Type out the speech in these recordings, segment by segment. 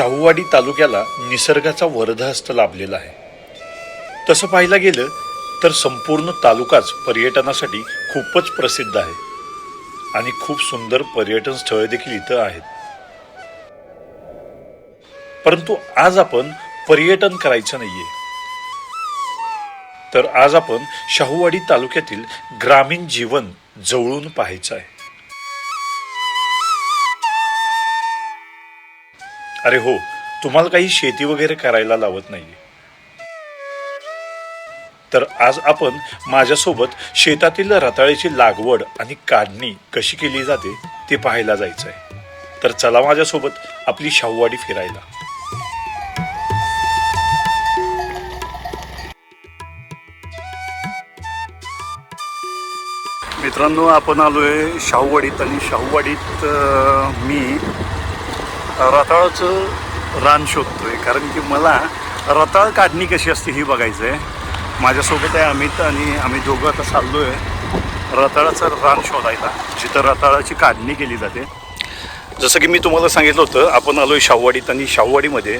शाहूवाडी तालुक्याला निसर्गाचा वरदहस्त लाभलेला आहे. तसं पाहायला गेलं तर संपूर्ण तालुकाच पर्यटनासाठी खूपच प्रसिद्ध आहे आणि खूप सुंदर पर्यटन स्थळे देखील इथं आहेत. परंतु आज आपण पर्यटन करायचं नाहीये. तर आज आपण शाहूवाडी तालुक्यातील ग्रामीण जीवन जवळून पाहायचं आहे. अरे हो तुम्हाला काही शेती वगैरे करायला लावत नाहीये. तर आज आपण माझ्यासोबत शेतातील रताळ्याची लागवड आणि काढणी कशी केली जाते ते पाहायला जायचं आहे तर चला माझ्यासोबत आपली शाहूवाडी फिरायला. मित्रांनो आपण आलोय शाहूवाडीत आणि शाहूवाडीत मी रताळाचं रान शोधतोय कारण की मला रताळ काढणी कशी असते ही बघायचं आहे. माझ्यासोबत आहे अमित आणि आम्ही दोघं आता चाललो आहे रताळाचं रान शोधायला जिथं रताळाची काढणी केली जाते. जसं की मी तुम्हाला सांगितलं होतं आपण आलो आहे शाहवाडीत आणि शाहवाडीमध्ये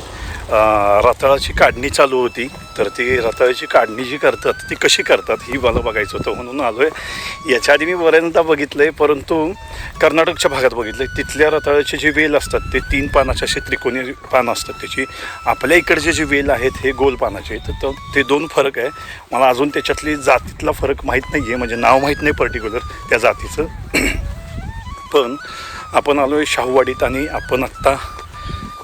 रताळाची काढणी चालू होती. तर ती रताळाची काढणी जी करतात ती कशी करतात ही मला बघायचं होतं म्हणून आलो आहे याच्या आधी मी बऱ्याचदा बघितलं आहे परंतु कर्नाटकच्या भागात बघितलं आहे तिथल्या रताळ्याचे जे वेल असतात ते तीन पानाचे असे त्रिकोणी पानं असतात. त्याची आपल्या इकडचे जे वेल आहेत हे गोल पानाचे तर तो- ते दोन फरक आहे. मला अजून त्याच्यातली जातीतला फरक माहीत नाही आहे म्हणजे नाव माहीत नाही पर्टिक्युलर त्या जातीचं. पण आपण आलो आहे शाहूवाडीत आणि आपण आत्ता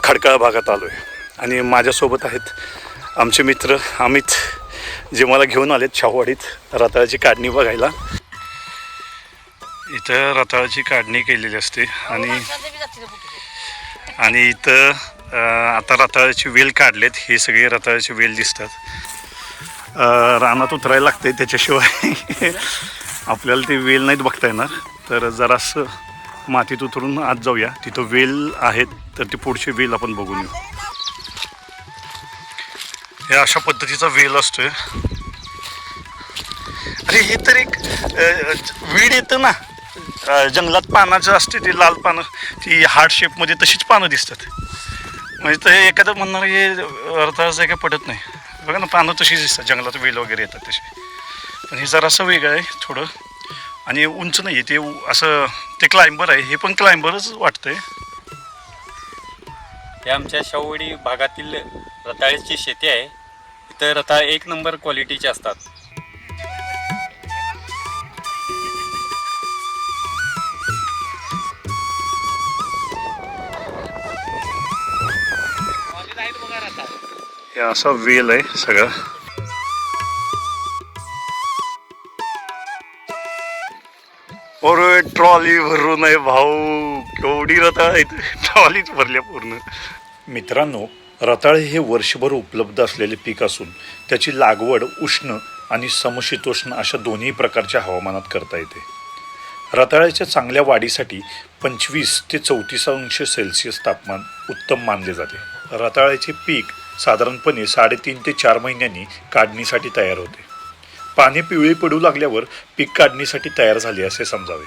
खडकाळ भागात आलो आहे आणि माझ्यासोबत आहेत आमचे मित्र अमित जे मला घेऊन आलेत शाहूवाडीत रताळाची काढणी बघायला. इथं रताळाची काढणी केलेली असते आणि आणि इथं आता रताळाची वेल काढलेत हे सगळे रताळाचे वेल दिसतात. रानात उतरायला लागते त्याच्याशिवाय. आपल्याला ते वेल नाहीत बघता येणार. तर जरासं मातीत उतरून आत जाऊया. तिथं वेल आहेत तर ती पुढची वेल आपण बघून येऊ. हे अशा पद्धतीचा वेल असतोय. अरे हे तर एक वीड येतं ना. जंगलात पानाचं असते ते लाल पानं ती हार्ट शेपमध्ये तशीच पानं दिसतात. म्हणजे तर हे एखादं म्हणणार हे अर्थाचं आहे काय पडत नाही. बघा ना पानं तशीच दिसतात जंगलात वेल वगैरे येतात तशी पण हे जरासं वेगळं आहे थोडं. आणि उंच नाही आहे ते उ- असं ते क्लाइंबर आहे हे पण क्लाइंबरच आहे हे आमच्या शवडी भागातील रताळ्याची शेती आहे. इथं रताळ एक नंबर क्वालिटीचे असतात. हे असा वेल आहे सगळा. अरे ट्रॉली भरून आहे भाऊ. केवढी रताळ आहेत? ट्रॉलीच भरल्या पूर्ण. मित्रांनो रताळे हे वर्षभर उपलब्ध असलेले पीक असून त्याची लागवड उष्ण आणि समशीतोष्ण अशा दोन्ही प्रकारच्या हवामानात करता येते. रताळ्याच्या चांगल्या वाढीसाठी पंचवीस ते चौतीस अंश सेल्सिअस तापमान उत्तम मानले जाते. रताळ्याचे पीक साधारणपणे साडेतीन ते चार महिन्यांनी काढणीसाठी तयार होते. पाने पिवळी पडू लागल्यावर पीक काढणीसाठी तयार झाले असे समजावे.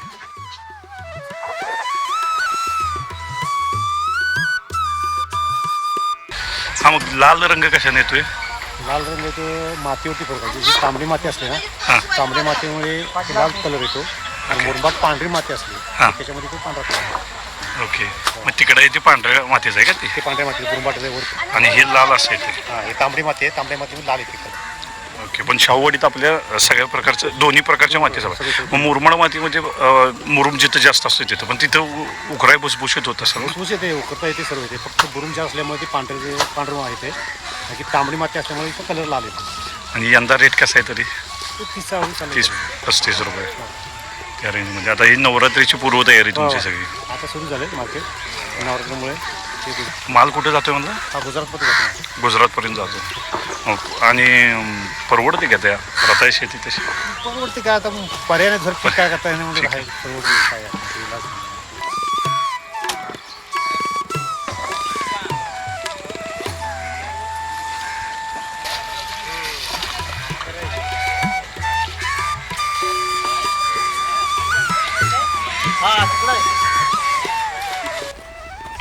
हा मग लाल रंग कशाने येतोय? लाल रंग ते मातीवरती फरक आहे जी तांबडी माती असते हा. ना तांबडी मातीमुळे लाल कलर येतो आणि मुरबाग पांढरी माती असली हा. त्याच्यामध्ये ते पांढरा कलर येतो. ओके. मग तिकडे ते पांढऱ्या मातीचं आहे का ते? ते पांढऱ्या माती मुरबाटाच्या वर आणि हे लाल असं येते हा हे तांबडी माती आहे. तांबड्या मातीमध्ये लाल येते कलर ओके पण शाहूवाडीत आपल्या सगळ्या प्रकारचं दोन्ही प्रकारच्या मातीचा मग मुरमाड मातीमध्ये अं, मुरुम जिथं जास्त असतो तिथं. पण तिथं उकराय भुसभुशीत होत ना? भुसभुस येते उकरता येते सर्व येते फक्त जास्त असल्यामुळे ते पांढरे पांढरं येते बाकी तांबडी माती असल्यामुळे इथं कलर लाल येतो. आणि यंदा रेट कसा आहे तरी? ते तीस चाळीस चालू तीस पस्तीस रुपये. त्या रेंजमध्ये आता ही नवरात्रीची पूर्वतयारी तुमची हो. सगळी. आता सुरू झाले मार्केट. नवरात्रामुळे. माल कुठे जातोय म्हणलं? हा गुजरातमध्ये जातो गुजरातपर्यंत जातो मग आणि अं, परवडते का त्या? रताय शेती तशी? परवडते काय आता पर्याय नाही काय करता येणार म्हणजे आहे. परवडते काय? आता, ते इलाज नाही.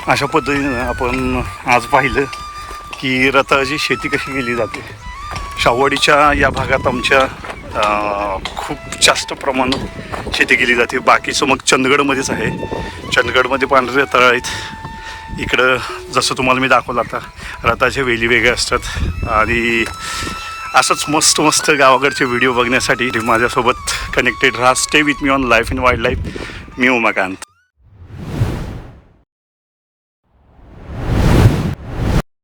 अशा पद्धतीनं आपण आज पाहिलं की रताळाची शेती कशी केली जाते. शावडीच्या या भागात आमच्या खूप जास्त प्रमाणात शेती केली जाते. बाकीचं मग चंदगडमध्येच आहे. चंदगडमध्ये पांढरे रताळ आहेत. इकडं जसं तुम्हाला मी दाखवलं आता रताचे वेली वेगळे असतात. आणि असंच मस्त मस्त गावाकडचे व्हिडिओ बघण्यासाठी माझ्यासोबत कनेक्टेड राहा stay with me on life in wildlife me Umakant.